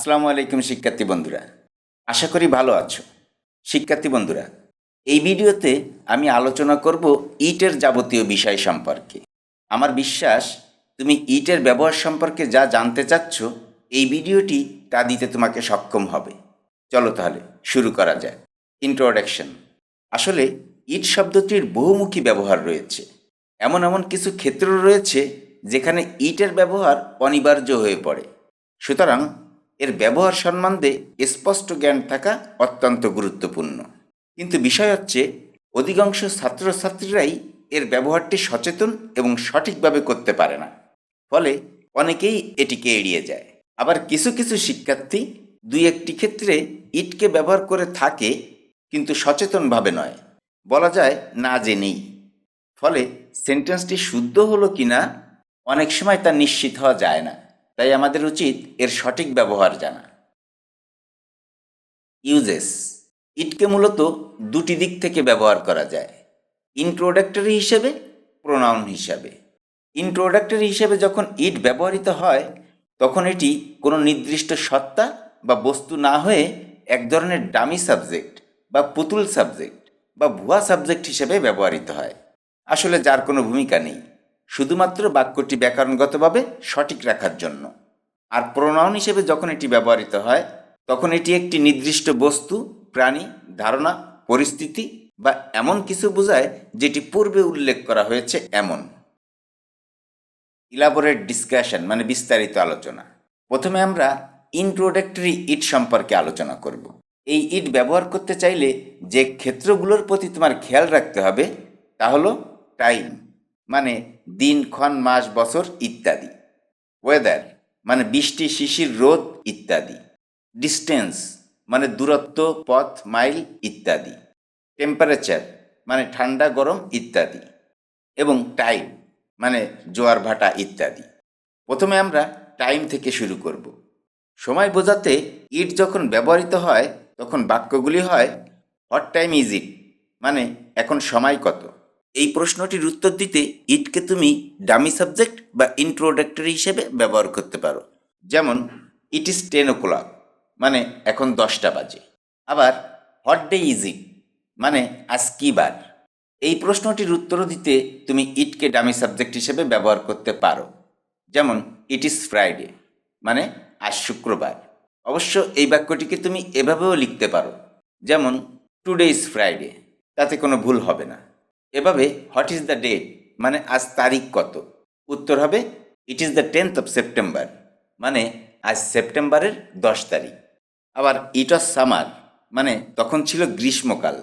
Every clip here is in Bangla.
আসসালামু আলাইকুম শিক্ষার্থী বন্ধুরা। আশা করি ভালো আছো। শিক্ষার্থী বন্ধুরা, এই ভিডিওতে আমি আলোচনা করব ইটের যাবতীয় বিষয় সম্পর্কে। আমার বিশ্বাস, তুমি ইটের ব্যবহার সম্পর্কে যা জানতে চাচ্ছ, এই ভিডিওটি তা দিতে তোমাকে সক্ষম হবে। চলো তাহলে শুরু করা যায় ইন্ট্রোডাকশন। আসলে, ইট শব্দটির বহুমুখী ব্যবহার রয়েছে। এমন এমন কিছু ক্ষেত্র রয়েছে যেখানে ইটের ব্যবহার অনিবার্য হয়ে পড়ে। সুতরাং এর ব্যবহার সম্বন্ধে স্পষ্ট জ্ঞান থাকা অত্যন্ত গুরুত্বপূর্ণ। কিন্তু বিষয় হচ্ছে, অধিকাংশ ছাত্রছাত্রীরাই এর ব্যবহারটি সচেতন এবং সঠিকভাবে করতে পারে না। ফলে অনেকেই এটিকে এড়িয়ে যায়। আবার কিছু কিছু শিক্ষার্থী দুই একটি ক্ষেত্রে ইটকে ব্যবহার করে থাকে, কিন্তু সচেতনভাবে নয়। বলা যায়, না জেনেই। ফলে সেন্টেন্সটি শুদ্ধ হলো কিনা, অনেক সময় তা নিশ্চিত হওয়া যায় না। তাই আমাদের উচিত এর সঠিক ব্যবহার জানা। ইউজেস, ইটকে মূলত দুটি দিক থেকে ব্যবহার করা যায়। ইন্ট্রোডাক্টরি হিসেবে, প্রোনাউন হিসাবে। ইন্ট্রোডাক্টরি হিসেবে যখন ইট ব্যবহৃত হয়, তখন এটি কোনো নির্দিষ্ট সত্তা বা বস্তু না হয়ে এক ধরনের ডামি সাবজেক্ট বা পুতুল সাবজেক্ট বা ভুয়া সাবজেক্ট হিসেবে ব্যবহৃত হয়। আসলে যার কোনো ভূমিকা নেই। শুধুমাত্র বাক্যটি ব্যাকরণগতভাবে সঠিক রাখার জন্য। আর প্রোনাউন হিসেবে যখন এটি ব্যবহৃত হয়, তখন এটি একটি নির্দিষ্ট বস্তু, প্রাণী, ধারণা, পরিস্থিতি বা এমন কিছু বোঝায় যেটি পূর্বে উল্লেখ করা হয়েছে এমন। ইলাবোরেট ডিসকাশন মানে বিস্তারিত আলোচনা। প্রথমে আমরা ইন্ট্রোডাক্টরি ইট সম্পর্কে আলোচনা করব। এই ইট ব্যবহার করতে চাইলে যে ক্ষেত্রগুলোর প্রতি তোমার খেয়াল রাখতে হবে তা হলো টাইম। মানে দিন, ক্ষণ, মাস, বছর ইত্যাদি। ওয়েদার মানে বৃষ্টি, শিশির, রোদ ইত্যাদি। ডিস্টেন্স মানে দূরত্ব, পথ, মাইল ইত্যাদি। টেম্পারেচার মানে ঠান্ডা, গরম ইত্যাদি। এবং টাইম মানে জোয়ার, ভাটা ইত্যাদি। প্রথমে আমরা টাইম থেকে শুরু করব। সময় বোঝাতে ইট যখন ব্যবহৃত হয়, তখন বাক্যগুলি হয় হট টাইম ইজ ইট মানে এখন সময় কত? এই প্রশ্নটির উত্তর দিতে ইটকে তুমি ডামি সাবজেক্ট বা ইন্ট্রোডাক্টরি হিসেবে ব্যবহার করতে পারো। যেমন it is ten o'clock মানে এখন দশটা বাজে। আবার হট ডে ইজ ইট মানে আজ কী বার। এই প্রশ্নটির উত্তর দিতে তুমি ইটকে ডামি সাবজেক্ট হিসেবে ব্যবহার করতে পারো। যেমন ইট ইজ ফ্রাইডে মানে আজ শুক্রবার। অবশ্য এই বাক্যটিকে তুমি এভাবেও লিখতে পারো। যেমন টুডে ইজ ফ্রাইডে তাতে কোনো ভুল হবে না। এভাবে হোয়াট ইজ দ্য ডেট? মানে আজ তারিখ কত? উত্তর হবে, it is the tenth of September. মানে আজ সেপ্টেম্বরের দশ তারিখ। আবার, ইট অফ সামার। মানে তখন ছিল গ্রীষ্মকাল।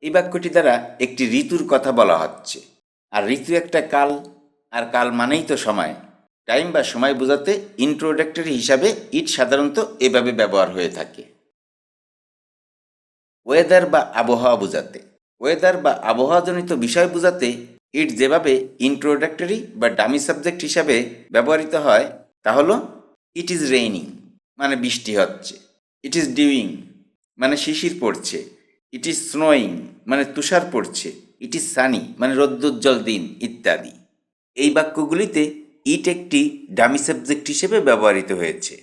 এই বাক্যটি দ্বারা একটি ঋতুর কথা বলা হচ্ছে। আর ঋতু একটা কাল, আর কাল মানেই তো সময়। টাইম বা সময় বোঝাতে ইন্ট্রোডাক্টরি হিসাবে ইট সাধারণত এভাবে ব্যবহার হয়ে থাকে। ওয়েদার বা আবহাওয়া বোঝাতে। ওয়েদার বা আবহাওয়াজনিত বিষয় বোঝাতে ইট যেভাবে ইন্ট্রোডাক্টরি বা ডামি সাবজেক্ট হিসাবে ব্যবহৃত হয়, তা হলো ইট ইজ রেইনিং মানে বৃষ্টি হচ্ছে। ইট ইজ ডিউইং মানে শিশির পড়ছে। ইট ইজ স্নোয়িং মানে তুষার পড়ছে। ইট ইজ সানি মানে রৌদ্রোজ্জ্বল দিন, ইত্যাদি। এই বাক্যগুলিতে ইট একটি ডামি সাবজেক্ট হিসেবে ব্যবহৃত হয়েছে।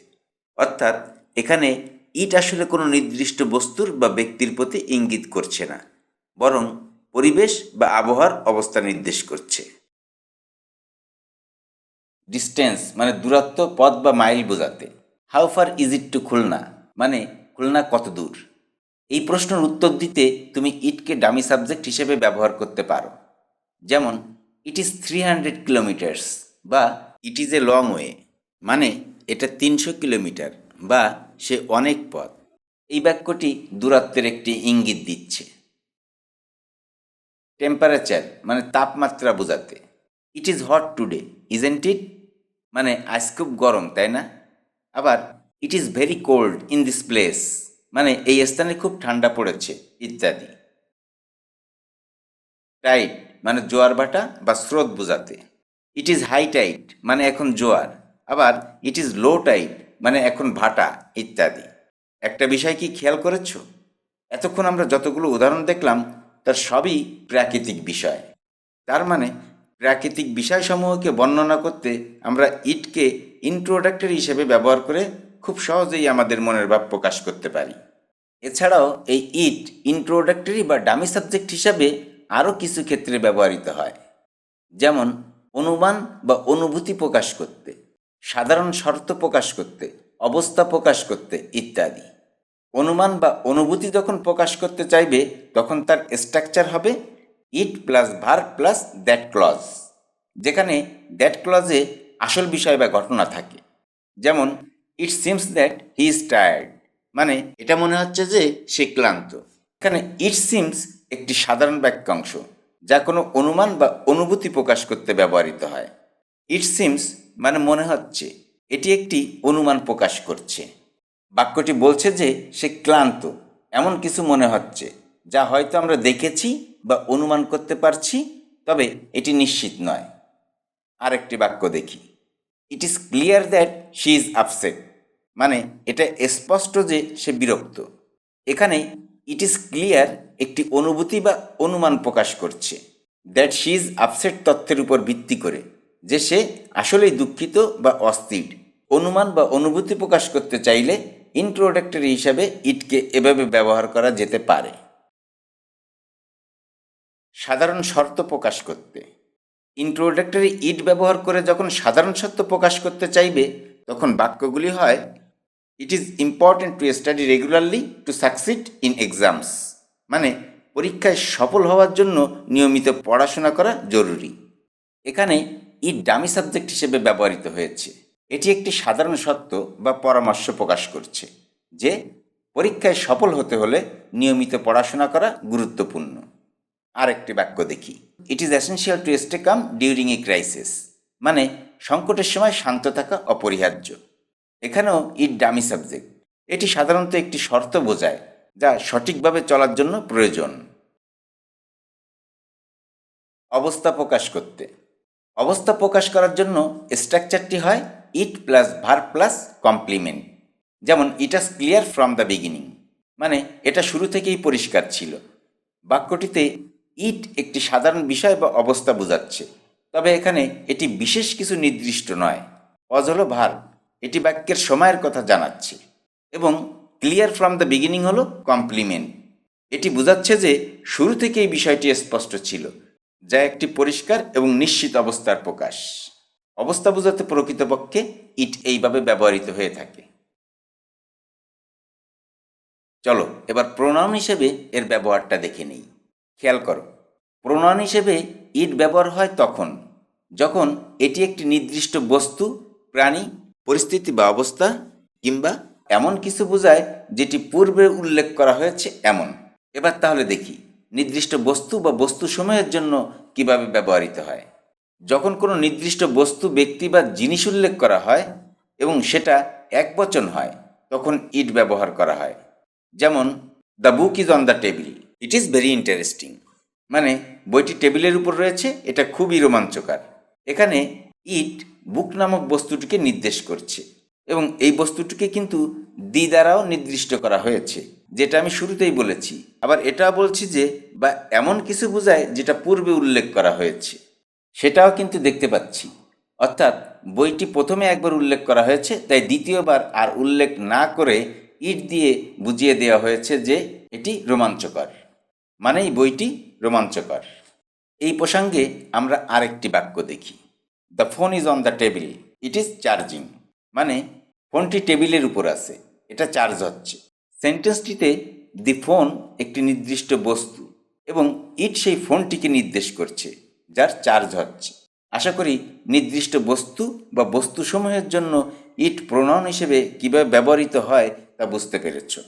অর্থাৎ এখানে ইট আসলে কোনো নির্দিষ্ট বস্তুর বা ব্যক্তির প্রতি ইঙ্গিত করছে না। বরং পরিবেশ বা আবহাওয়ার অবস্থা নির্দেশ করছে। ডিস্টেন্স মানে দূরত্ব, পথ বা মাইল বোঝাতে। How far is it to Khulna? মানে খুলনা কত দূর? এই প্রশ্নের উত্তর দিতে তুমি ইটকে ডামি সাবজেক্ট হিসেবে ব্যবহার করতে পারো। যেমন it is three hundred kilometres বা it is a long way মানে এটা তিনশো কিলোমিটার বা সে অনেক পথ। এই বাক্যটি দূরত্বের একটি ইঙ্গিত দিচ্ছে। টেম্পারেচার মানে তাপমাত্রা বোঝাতে। It is hot today isn't it মানে আজ খুব গরম, তাই না? আবার it is very cold in this place মানে এই স্থানে খুব ঠান্ডা পড়েছে, ইত্যাদি। টাইট মানে জোয়ার ভাটা বা স্রোত বোঝাতে। ইট ইজ হাই টাইট মানে এখন জোয়ার। আবার ইট ইজ লো টাইট মানে এখন ভাটা, ইত্যাদি। একটা বিষয় কি খেয়াল করেছ? এতক্ষণ আমরা যতগুলো উদাহরণ দেখলাম তার সবই প্রাকৃতিক বিষয়। তার মানে প্রাকৃতিক বিষয়সমূহকে বর্ণনা করতে আমরা ইটকে ইন্ট্রোডাক্টরি হিসেবে ব্যবহার করে খুব সহজেই আমাদের মনের ভাব প্রকাশ করতে পারি। এছাড়াও এই ইট ইন্ট্রোডাক্টরি বা ডামি সাবজেক্ট হিসাবে আরও কিছু ক্ষেত্রে ব্যবহৃত হয়। যেমন অনুমান বা অনুভূতি প্রকাশ করতে, সাধারণ শর্ত প্রকাশ করতে, অবস্থা প্রকাশ করতে ইত্যাদি। অনুমান বা অনুভূতি যখন প্রকাশ করতে চাইবে, তখন তার স্ট্রাকচার হবে it plus verb plus that clause, যেখানে দ্যাট ক্লজে আসল বিষয় বা ঘটনা থাকে। যেমন, it seems that he is tired মানে এটা মনে হচ্ছে যে সে ক্লান্ত। এখানে ইট সিমস একটি সাধারণ বাক্যাংশ, যা কোনো অনুমান বা অনুভূতি প্রকাশ করতে ব্যবহৃত হয়। ইট সিমস মানে মনে হচ্ছে, এটি একটি অনুমান প্রকাশ করছে। বাক্যটি বলছে যে সে ক্লান্ত, এমন কিছু মনে হচ্ছে, যা হয়তো আমরা দেখেছি বা অনুমান করতে পারছি, তবে এটি নিশ্চিত নয়। আরেকটি বাক্য দেখি। It is clear that she is upset মানে এটা স্পষ্ট যে সে বিরক্ত। এখানে ইট ইজ ক্লিয়ার একটি অনুভূতি বা অনুমান প্রকাশ করছে দ্যাট শি ইজ আপসেট তথ্যের উপর ভিত্তি করে, যে সে আসলেই দুঃখিত বা অস্থির। অনুমান বা অনুভূতি প্রকাশ করতে চাইলে ইন্ট্রোডাক্টরি হিসাবে ইটকে এভাবে ব্যবহার করা যেতে পারে। সাধারণ শর্ত প্রকাশ করতে। ইন্ট্রোডাক্টরি ইট ব্যবহার করে যখন সাধারণ শর্ত প্রকাশ করতে চাইবে, তখন বাক্যগুলি হয় it is important to study regularly to succeed in exams মানে পরীক্ষায় সফল হওয়ার জন্য নিয়মিত পড়াশোনা করা জরুরি। এখানে ইট ডামি সাবজেক্ট হিসেবে ব্যবহৃত হয়েছে। এটি একটি সাধারণ সত্য বা পরামর্শ প্রকাশ করছে যে পরীক্ষায় সফল হতে হলে নিয়মিত পড়াশোনা করা গুরুত্বপূর্ণ। আরেকটি বাক্য দেখি। It is essential to stay calm during a crisis মানে সংকটের সময় শান্ত থাকা অপরিহার্য। এখানেও ইট ডামি সাবজেক্ট এটি সাধারণত একটি শর্ত বোঝায় যা সঠিকভাবে চলার জন্য প্রয়োজন। অবস্থা প্রকাশ করতে। অবস্থা প্রকাশ করার জন্য স্ট্রাকচারটি হয় it plus verb plus complement যেমন it was clear from the beginning মানে এটা শুরু থেকেই পরিষ্কার ছিল। বাক্যটিতে ইট একটি সাধারণ বিষয় বা অবস্থা বোঝাচ্ছে। তবে এখানে এটি বিশেষ কিছু নির্দিষ্ট নয়। অজ হলো ভার এটি বাক্যের সময়ের কথা জানাচ্ছে। এবং ক্লিয়ার ফ্রম দ্য বিগিনিং হলো কমপ্লিমেন্ট এটি বোঝাচ্ছে যে, শুরু থেকেই বিষয়টি স্পষ্ট ছিল, যা একটি পরিষ্কার এবং নিশ্চিত অবস্থার প্রকাশ। অবস্থা বোঝাতে প্রকৃতপক্ষে ইট এইভাবে ব্যবহৃত হয়ে থাকে। চলো, এবার প্রণয়ন হিসেবে এর ব্যবহারটা দেখে নেই। খেয়াল করো প্রণয়ন হিসেবে ইট ব্যবহার হয় তখন, যখন এটি একটি নির্দিষ্ট বস্তু, প্রাণী, পরিস্থিতি বা অবস্থা, কিংবা এমন কিছু বোঝায় যেটি পূর্বে উল্লেখ করা হয়েছে এমন। এবার তাহলে দেখি, নির্দিষ্ট বস্তু বা বস্তু সময়ের জন্য কীভাবে ব্যবহৃত হয়। যখন কোনো নির্দিষ্ট বস্তু, ব্যক্তি বা জিনিস উল্লেখ করা হয় এবং সেটা এক বচন হয়, তখন ইট ব্যবহার করা হয়। যেমন, the book is on the table, it is very interesting. মানে বইটি টেবিলের উপর রয়েছে, এটা খুবই রোমাঞ্চকর। এখানে, ইট বুক নামক বস্তুটিকে নির্দেশ করছে এবং এই বস্তুটিকে কিন্তু দি দ্বারাও নির্দিষ্ট করা হয়েছে, যেটা আমি শুরুতেই বলেছি। আবার এটা বলছি যে, বা এমন কিছু বোঝায় যেটা পূর্বে উল্লেখ করা হয়েছে। সেটাও কিন্তু দেখতে পাচ্ছি। অর্থাৎ বইটি প্রথমে একবার উল্লেখ করা হয়েছে, তাই দ্বিতীয়বার আর উল্লেখ না করে ইট দিয়ে বুঝিয়ে দেওয়া হয়েছে যে এটি রোমাঞ্চকর। মানেই বইটি রোমাঞ্চকর। এই প্রসঙ্গে আমরা আরেকটি বাক্য দেখি। The phone is on the table, it is charging. মানে ফোনটি টেবিলের উপর আছে, এটা চার্জ হচ্ছে। সেন্টেন্সটিতে, দি ফোন একটি নির্দিষ্ট বস্তু এবং ইট সেই ফোনটিকে নির্দেশ করছে। যার চার্জ হচ্ছে। আশা করি নির্দিষ্ট বস্তু বা বস্তুসমূহের জন্য ইট প্রণয়ন হিসেবে কীভাবে ব্যবহৃত হয় তা বুঝতে পেরেছ।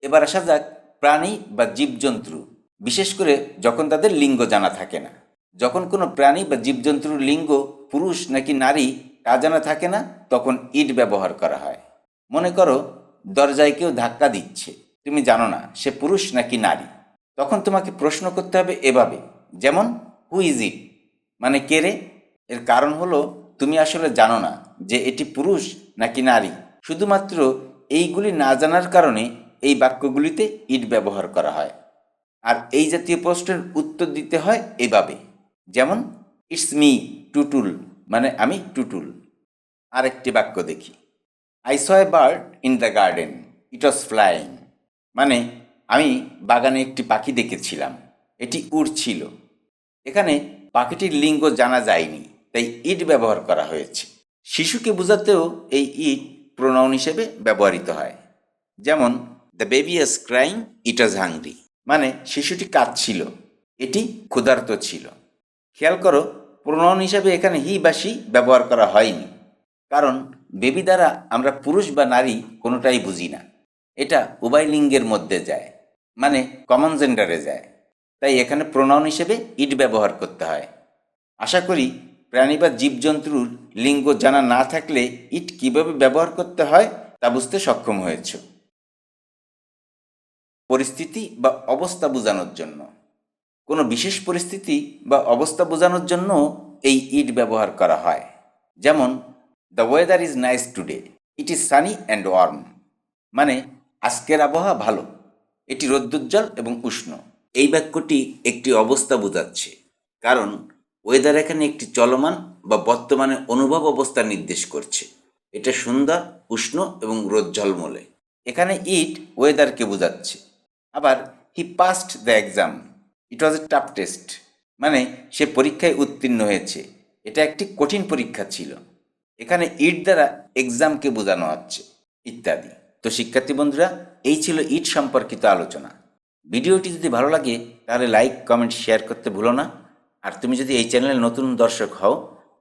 এবার আসা যাক প্রাণী বা জীবজন্তু। বিশেষ করে যখন তাদের লিঙ্গ জানা থাকে না। যখন কোনো প্রাণী বা জীবজন্তুর লিঙ্গ পুরুষ নাকি নারী তা জানা থাকে না, তখন ইট ব্যবহার করা হয়। মনে করো, দরজায় কেউ ধাক্কা দিচ্ছে। তুমি জানো না, সে পুরুষ নাকি নারী। তখন তোমাকে প্রশ্ন করতে হবে এভাবে। যেমন হু ইজ ইট মানে কে রে? এর কারণ হলো, তুমি আসলে জানো না যে এটি পুরুষ নাকি নারী। শুধুমাত্র এইগুলি না জানার কারণে এই বাক্যগুলিতে ইট ব্যবহার করা হয়। আর এই জাতীয় প্রশ্নের উত্তর দিতে হয় এভাবে। যেমন ইটস মি টুটুল মানে আমি টুটুল। আরেকটি বাক্য দেখি। I saw a bird in the garden it was flying মানে আমি বাগানে একটি পাখি দেখেছিলাম। এটি উড়ছিল। এখানে পাখিটির লিঙ্গ জানা যায়নি, তাই ইট ব্যবহার করা হয়েছে। শিশুকে বোঝাতেও এই ইট প্রোনাউন হিসেবে ব্যবহৃত হয়। যেমন, the baby is crying, it was hungry. মানে শিশুটি কাঁদছিল, এটি ক্ষুধার্ত ছিল। খেয়াল করো, প্রোনাউন হিসাবে এখানে হি বা সি ব্যবহার করা হয়নি। কারণ, বেবি দ্বারা আমরা পুরুষ বা নারী কোনোটাই বুঝি না। এটা উভয় লিঙ্গের মধ্যে যায় মানে কমন জেন্ডারে যায়। তাই এখানে প্রোনাউন হিসেবে ইট ব্যবহার করতে হয়। আশা করি প্রাণী বা জীবজন্তুর লিঙ্গ জানা না থাকলে ইট কীভাবে ব্যবহার করতে হয় তা বুঝতে সক্ষম হয়েছ। পরিস্থিতি বা অবস্থা বোঝানোর জন্য। কোনো বিশেষ পরিস্থিতি বা অবস্থা বোঝানোর জন্য এই ইট ব্যবহার করা হয়। যেমন the weather is nice today it is sunny and warm মানে আজকের আবহাওয়া ভালো, এটি রৌদ্রোজ্জ্বল এবং উষ্ণ। এই বাক্যটি একটি অবস্থা বোঝাচ্ছে। কারণ ওয়েদার এখানে একটি চলমান বা বর্তমানে অনুভব অবস্থা নির্দেশ করছে। এটা সুন্দর, উষ্ণ এবং রোদ ঝলমলে। এখানে ইট ওয়েদারকে বোঝাচ্ছে। আবার he passed the exam it was a tough test মানে সে পরীক্ষায় উত্তীর্ণ হয়েছে। এটা একটি কঠিন পরীক্ষা ছিল। এখানে ইট দ্বারা এক্সামকে বোঝানো হচ্ছে। ইত্যাদি। তো শিক্ষার্থী বন্ধুরা, এই ছিল ইট সম্পর্কিত আলোচনা। ভিডিওটি যদি ভালো লাগে, তাহলে লাইক কমেন্ট শেয়ার করতে ভুলো না। আর তুমি যদি এই চ্যানেলে নতুন দর্শক হও,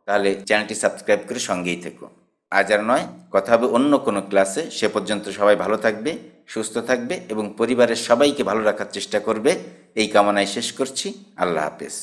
তাহলে চ্যানেলটি সাবস্ক্রাইব করে সঙ্গেই থেকো। আজ আর নয়, কথা হবে অন্য কোনো ক্লাসে। সে পর্যন্ত সবাই ভালো থাকবে, সুস্থ থাকবে এবং পরিবারের সবাইকে ভালো রাখার চেষ্টা করবে। এই কামনায় শেষ করছি। আল্লাহ হাফেজ।